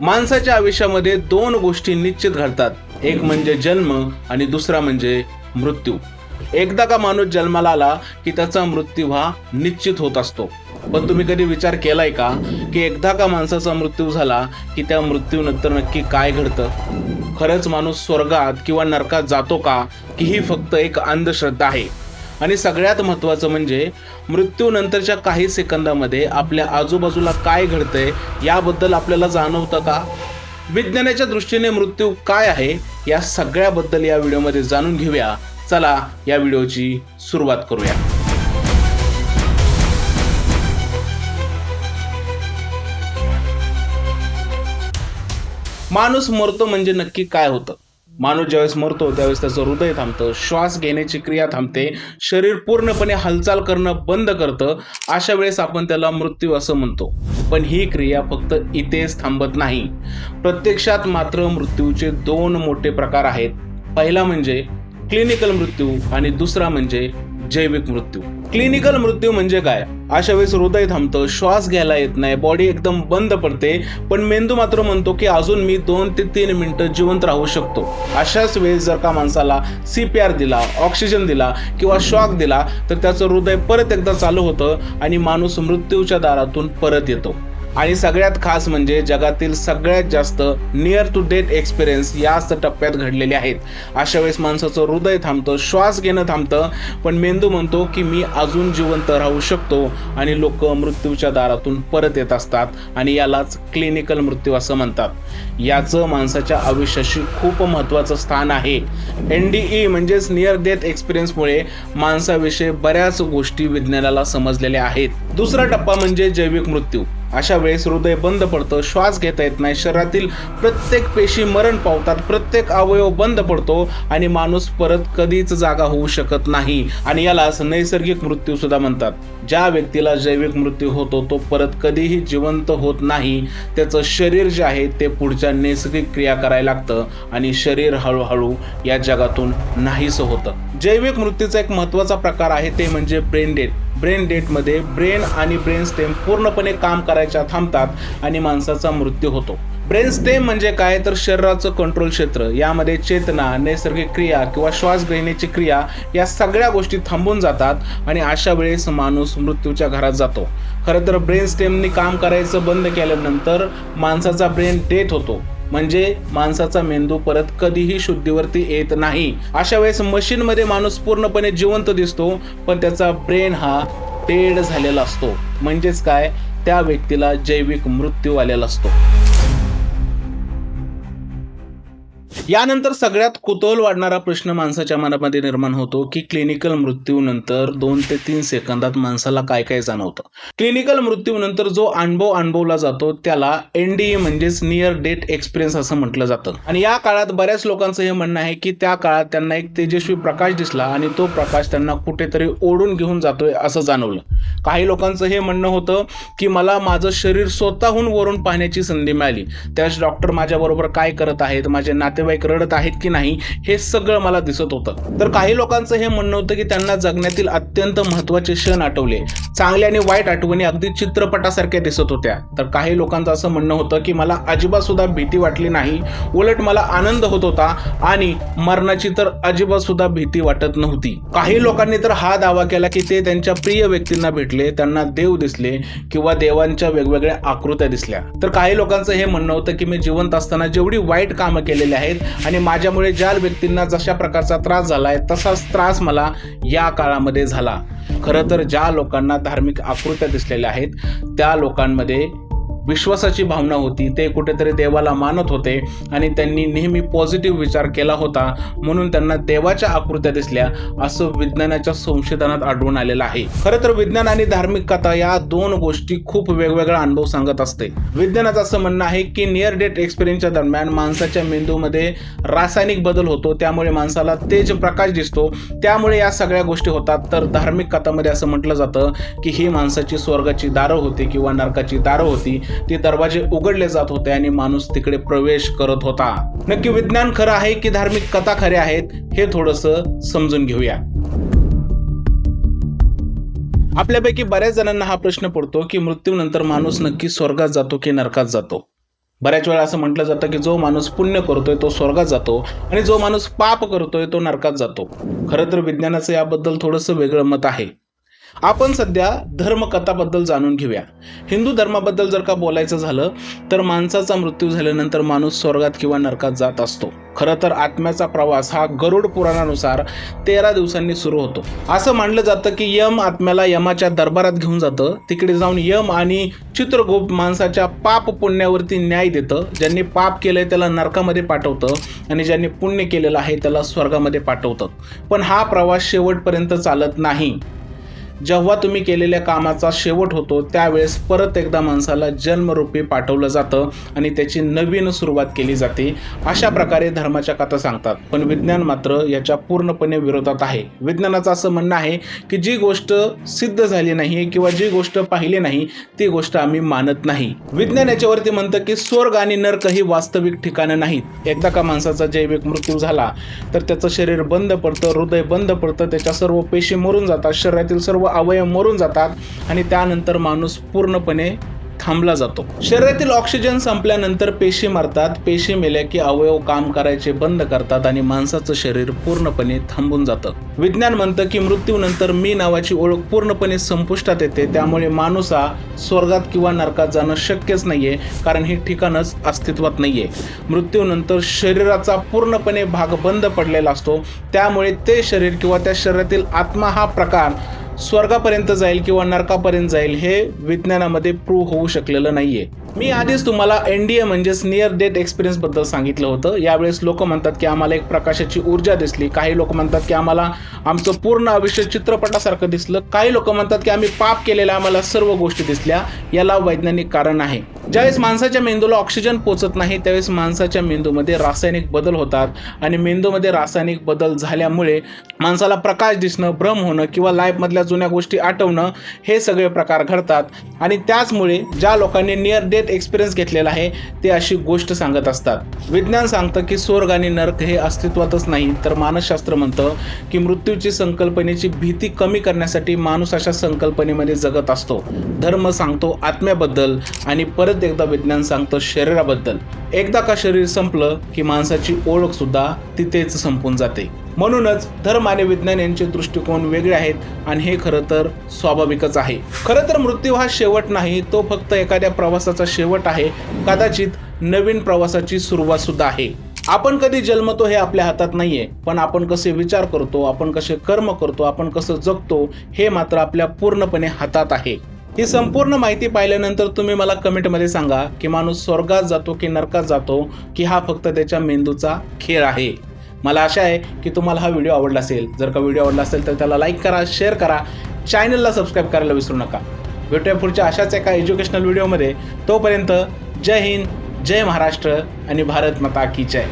माणसाच्या आयुष्यामध्ये दोन गोष्टी निश्चित घडतात. एक म्हणजे जन्म आणि दुसरा म्हणजे मृत्यू. एकदा का माणूस जन्माला आला की त्याचा मृत्यू हा निश्चित होत असतो. पण तुम्ही कधी विचार केलाय का की एकदा का माणसाचा मृत्यू झाला की त्या मृत्यूनंतर नक्की काय घडतं? खरंच माणूस स्वर्गात किंवा नरकात जातो का की ही फक्त एक अंधश्रद्धा आहे. आणि सगळ्यात महत्त्वाचं म्हणजे मृत्यूनंतरच्या काही सेकंदामध्ये आपल्या आजूबाजूला काय घडतंय याबद्दल आपल्याला जाणवतं का? विज्ञानाच्या दृष्टीने मृत्यू काय आहे या सगळ्याबद्दल या व्हिडिओमध्ये जाणून घेऊया. चला या व्हिडिओची सुरुवात करूया. माणूस मरतो म्हणजे नक्की काय होतं? माणूस ज्यावेळेस मरतो त्यावेळेस त्याचं हृदय थांबतं श्वास घेण्याची क्रिया थांबते शरीर पूर्णपणे हालचाल करणं बंद करतं अशा वेळेस आपण त्याला मृत्यू असं म्हणतो. पण ही क्रिया फक्त इथेच थांबत नाही. प्रत्यक्षात मात्र मृत्यूचे दोन मोठे प्रकार आहेत. पहिला म्हणजे क्लिनिकल मृत्यू आणि दुसरा म्हणजे जैविक मृत्यू. क्लिनिकल मृत्यू म्हणजे काय? अशा वेळेस हृदय थांबतं श्वास घ्यायला येत नाही बॉडी एकदम बंद पडते. पण मेंदू मात्र म्हणतो की अजून मी दोन ते तीन मिनिटं जिवंत राहू शकतो. अशाच वेळेस जर का माणसाला सी पी आर दिला ऑक्सिजन दिला किंवा श्वास दिला तर त्याचं हृदय परत एकदा चालू होतं आणि माणूस मृत्यूच्या दारातून परत येतो. आणि सगळ्यात खास म्हणजे जगातील सगळ्यात जास्त नियर टू डेथ एक्सपिरियन्स याच टप्प्यात घडलेले आहेत. अशा वेळेस माणसाचं हृदय थांबतं श्वास घेणं थांबतं पण मेंदू म्हणतो की मी अजून जिवंत राहू शकतो आणि लोक मृत्यूच्या दारातून परत येत असतात आणि यालाच क्लिनिकल मृत्यू असं म्हणतात. याचं माणसाच्या आयुष्याशी खूप महत्त्वाचं स्थान आहे. एन डी ई म्हणजेच नियर डेथ एक्सपिरियन्समुळे माणसाविषयी बऱ्याच गोष्टी विज्ञानाला समजलेल्या आहेत. दुसरा टप्पा म्हणजे जैविक मृत्यू. अशा वेळेस हृदय बंद पडतं श्वास घेता येत नाही शरीरातील प्रत्येक पेशी मरण पावतात प्रत्येक अवयव बंद पडतो आणि माणूस परत कधीच जागा होऊ शकत नाही. आणि यालाच नैसर्गिक मृत्यू सुद्धा म्हणतात. ज्या व्यक्तीला जैविक मृत्यू होतो तो परत कधीही जिवंत होत नाही. त्याचं शरीर जे आहे ते पुढच्या नैसर्गिक क्रिया करायला लागतं आणि शरीर हळूहळू या जगातून नाहीसं होतं. जैविक मृत्यूचा एक महत्त्वाचा प्रकार आहे ते म्हणजे ब्रेन डेथ ब्रेन डेटमध्ये ब्रेन आणि ब्रेन स्टेम पूर्णपणे काम करायच्या थांबतात आणि माणसाचा मृत्यू होतो. ब्रेन स्टेम म्हणजे काय? तर शरीराचं कंट्रोल क्षेत्र. यामध्ये चेतना नैसर्गिक क्रिया किंवा श्वास घेण्याची क्रिया या सगळ्या गोष्टी थांबून जातात आणि अशा वेळेस माणूस मृत्यूच्या घरात जातो. खरं तर ब्रेन स्टेमनी काम करायचं बंद केल्यानंतर माणसाचा ब्रेन डेथ होतो. म्हणजे माणसाचा मेंदू परत कधीही शुद्धीवरती येत नाही. अशा वेळेस मशीनमध्ये माणूस पूर्णपणे जिवंत दिसतो पण त्याचा ब्रेन हा डेड झालेला असतो. म्हणजेच काय? त्या व्यक्तीला जैविक मृत्यू आलेला असतो. यानंतर सगळ्यात कुतूहल वाढणारा प्रश्न माणसाच्या मनामध्ये निर्माण होतो की क्लिनिकल मृत्यूनंतर दोन ते तीन सेकंदात माणसाला काय काय जाणवतं? क्लिनिकल मृत्यूनंतर जो अनुभव अनुभवला जातो त्याला एनडीए म्हणजेच नियर डेट एक्सपिरियन्स असं म्हटलं जातं. आणि या काळात बऱ्याच लोकांचं हे म्हणणं आहे की त्या काळात त्यांना एक तेजस्वी प्रकाश दिसला आणि तो प्रकाश त्यांना कुठेतरी ओढून घेऊन जातोय असं जाणवलं. काही लोकांचं हे म्हणणं होतं की मला माझं शरीर स्वतःहून वरून पाहण्याची संधी मिळाली. त्याच डॉक्टर माझ्याबरोबर काय करत आहेत? माझे नातेवाईक रडत आहेत की नाही हे सगळं मला दिसत होतं. तर काही लोकांचं हे म्हणणं होतं की त्यांना जगण्यातील अत्यंत महत्त्वाचे क्षण आठवले. चांगल्या आणि वाईट आठवणी अगदी चित्रपटासारख्या दिसत होत्या. तर काही लोकांचं असं म्हणणं होतं की मला अजिबात सुद्धा भीती वाटली नाही. उलट मला आनंद होत होता आणि मरणाची तर अजिबात सुद्धा भीती वाटत नव्हती. काही लोकांनी तर हा दावा केला की ते त्यांच्या प्रिय व्यक्तींना भेटले त्यांना देव दिसले किंवा देवांच्या वेगवेगळ्या आकृत्या दिसल्या. तर काही लोकांचं हे म्हणणं होतं की मी जिवंत असताना जेवढी वाईट कामं केलेली आहेत आणि माझ्यामुळे ज्या व्यक्तींना जशा प्रकारचा त्रास झालाय तसाच त्रास मला या काळामध्ये झाला. खरं तर ज्या लोकांना धार्मिक आकृत्या दिसलेल्या आहेत त्या लोकांमध्ये विश्वासाची भावना होती. ते कुठेतरी देवाला मानत होते आणि त्यांनी नेहमी पॉझिटिव्ह विचार केला होता. म्हणून त्यांना देवाच्या आकृत्या दिसल्या. असं विज्ञानाच्या संशोधनात आढळून आलेलं आहे. खरं तर विज्ञान आणि धार्मिक कथा या दोन गोष्टी खूप वेगवेगळा अनुभव सांगत असते. विज्ञानाचं असं म्हणणं आहे की नियर डेट एक्सपिरियन्सच्या दरम्यान माणसाच्या मेंदूमध्ये रासायनिक बदल होतो. त्यामुळे माणसाला तेज प्रकाश दिसतो. त्यामुळे या सगळ्या गोष्टी होतात. तर धार्मिक कथामध्ये असं म्हटलं जातं की ही माणसाची स्वर्गाची दारं होती किंवा नरकाची दारं होती. ते दरवाजे उघडले जात होते आणि माणूस तिकडे प्रवेश करत होता. नक्की विज्ञान खरं आहे की धार्मिक कथा खऱ्या आहेत हे थोडंसं समजून घेऊया. आपल्यापैकी बऱ्याच जणांना हा प्रश्न पडतो की मृत्यूनंतर माणूस नक्की स्वर्गात जातो की नरकात जातो? बऱ्याच वेळा असं म्हटलं जातं की जो माणूस पुण्य करतोय तो स्वर्गात जातो आणि जो माणूस पाप करतोय तो नरकात जातो. खरं तर विज्ञानाचं याबद्दल थोडंसं वेगळं मत आहे. आपण सध्या धर्मकथाबद्दल जाणून घेऊया. हिंदू धर्माबद्दल जर का बोलायचं झालं तर माणसाचा मृत्यू झाल्यानंतर माणूस स्वर्गात किंवा नरकात जात असतो. खरं तर आत्म्याचा प्रवास हा गरुड पुराणानुसार तेरा दिवसांनी सुरू होतो. असं मानलं जातं की यम आत्म्याला यमाच्या दरबारात घेऊन जातं. तिकडे जाऊन यम आणि चित्रगुप्त माणसाच्या पाप पुण्यावरती न्याय देतं. ज्यांनी पाप केलंय त्याला नरकामध्ये पाठवतं आणि ज्यांनी पुण्य केलेलं आहे त्याला स्वर्गामध्ये पाठवतं. पण हा प्रवास शेवटपर्यंत चालत नाही. जेव्हा तुम्ही केलेल्या कामाचा शेवट होतो त्यावेळेस परत एकदा माणसाला जन्मरूपी पाठवलं जातं आणि त्याची नवीन सुरुवात केली जाते. अशा प्रकारे धर्माच्या कथा सांगतात. पण विज्ञान मात्र याच्या पूर्णपणे विरोधात आहे. विज्ञानाचं असं म्हणणं आहे की जी गोष्ट सिद्ध झाली नाही किंवा जी गोष्ट पाहिली नाही ती गोष्ट आम्ही मानत नाही. विज्ञान याच्यावरती म्हणतं की स्वर्ग आणि नर्क ही वास्तविक ठिकाणं नाहीत. एकदा का माणसाचा जैविक मृत्यू झाला तर त्याचं शरीर बंद पडतं हृदय बंद पडतं त्याच्या सर्व पेशी मरून जातात शरीरातील सर्व अवयव मरून जातात आणि त्यानंतर माणूस पूर्णपणे थांबला जातो. शरीरातील ऑक्सिजन संपल्यानंतर पेशी मरतात. पेशी मेल्या की अवयव काम करायचे बंद करतात आणि माणसाचं शरीर पूर्णपणे थांबून जातं. विज्ञान म्हणतं की मृत्यूनंतर मी नावाची ओळख पूर्णपणे संपुष्टात येते. त्यामुळे माणूस हा स्वर्गात किंवा नरकात जाणं शक्यच नाहीये कारण हे ठिकाणच अस्तित्वात नाहीये. मृत्यूनंतर शरीराचा पूर्णपणे भाग बंद पडलेला असतो. त्यामुळे ते शरीर किंवा त्या शरीरातील आत्मा हा प्रकार स्वर्गापर्यंत जाईल किंवा नरकापर्यंत जाईल हे विज्ञानामध्ये प्रूव्ह होऊ शकलेलं नाहीये. मी आधीच तुम्हाला एन डी ए म्हणजेच नियर डेट एक्सपिरियन्सबद्दल सांगितलं होतं. यावेळेस लोक म्हणतात की आम्हाला एक प्रकाशाची ऊर्जा दिसली. काही लोक म्हणतात की आम्हाला आमचं पूर्ण आयुष्य चित्रपटासारखं दिसलं. काही लोक म्हणतात की आम्ही पाप केलेल्या आम्हाला सर्व गोष्टी दिसल्या. याला वैज्ञानिक कारण आहे. ज्यावेळेस माणसाच्या मेंदूला ऑक्सिजन पोचत नाही त्यावेळेस माणसाच्या मेंदूमध्ये रासायनिक बदल होतात. आणि मेंदूमध्ये रासायनिक बदल झाल्यामुळे माणसाला प्रकाश दिसणं भ्रम होणं किंवा लाईफमधल्या जुन्या गोष्टी आठवणं हे सगळे प्रकार घडतात. आणि त्याचमुळे ज्या लोकांनी नियर डेथ एक्सपिरियन्स घेतलेला आहे ते अशी गोष्ट सांगत असतात. विज्ञान सांगतं की स्वर्ग आणि नर्क हे अस्तित्वातच नाही तर मानसशास्त्र म्हणतं की मृत्यूची संकल्पनेची भीती कमी करण्यासाठी माणूस अशा संकल्पनेमध्ये जगत असतो. धर्म सांगतो आत्म्याबद्दल आणि परत परत एकदा विज्ञान सांगतं शरीराबद्दल. एकदा का शरीर संपलं की माणसाची ओळख सुद्धा तिथेच संपून जाते. म्हणूनच धर्म आणि विज्ञान यांचे दृष्टिकोन वेगळे आहेत आणि हे खरं तर स्वाभाविकच आहे. खरं तर मृत्यू हा शेवट नाही तो फक्त एखाद्या प्रवासाचा शेवट आहे. कदाचित नवीन प्रवासाची सुरुवात सुद्धा आहे. आपण कधी जन्मतो हे आपल्या हातात नाहीये पण आपण कसे विचार करतो आपण कसे कर्म करतो आपण कसं जगतो हे मात्र आपल्या पूर्णपणे हातात आहे. ही संपूर्ण माहिती पाहिल्यानंतर तुम्ही मला कमेंटमध्ये सांगा की माणूस स्वर्गात जातो की नरकात जातो की हा फक्त त्याच्या मेंदूचा खेळ आहे? मला आशा आहे की तुम्हाला हा व्हिडिओ आवडला असेल. जर का व्हिडिओ आवडला असेल तर त्याला लाईक करा शेअर करा. चॅनलला सबस्क्राईब करायला विसरू नका. भेटूया पुढच्या अशाच एका एज्युकेशनल व्हिडिओमध्ये तोपर्यंत जय हिंद जय महाराष्ट्र आणि भारत माता की जय.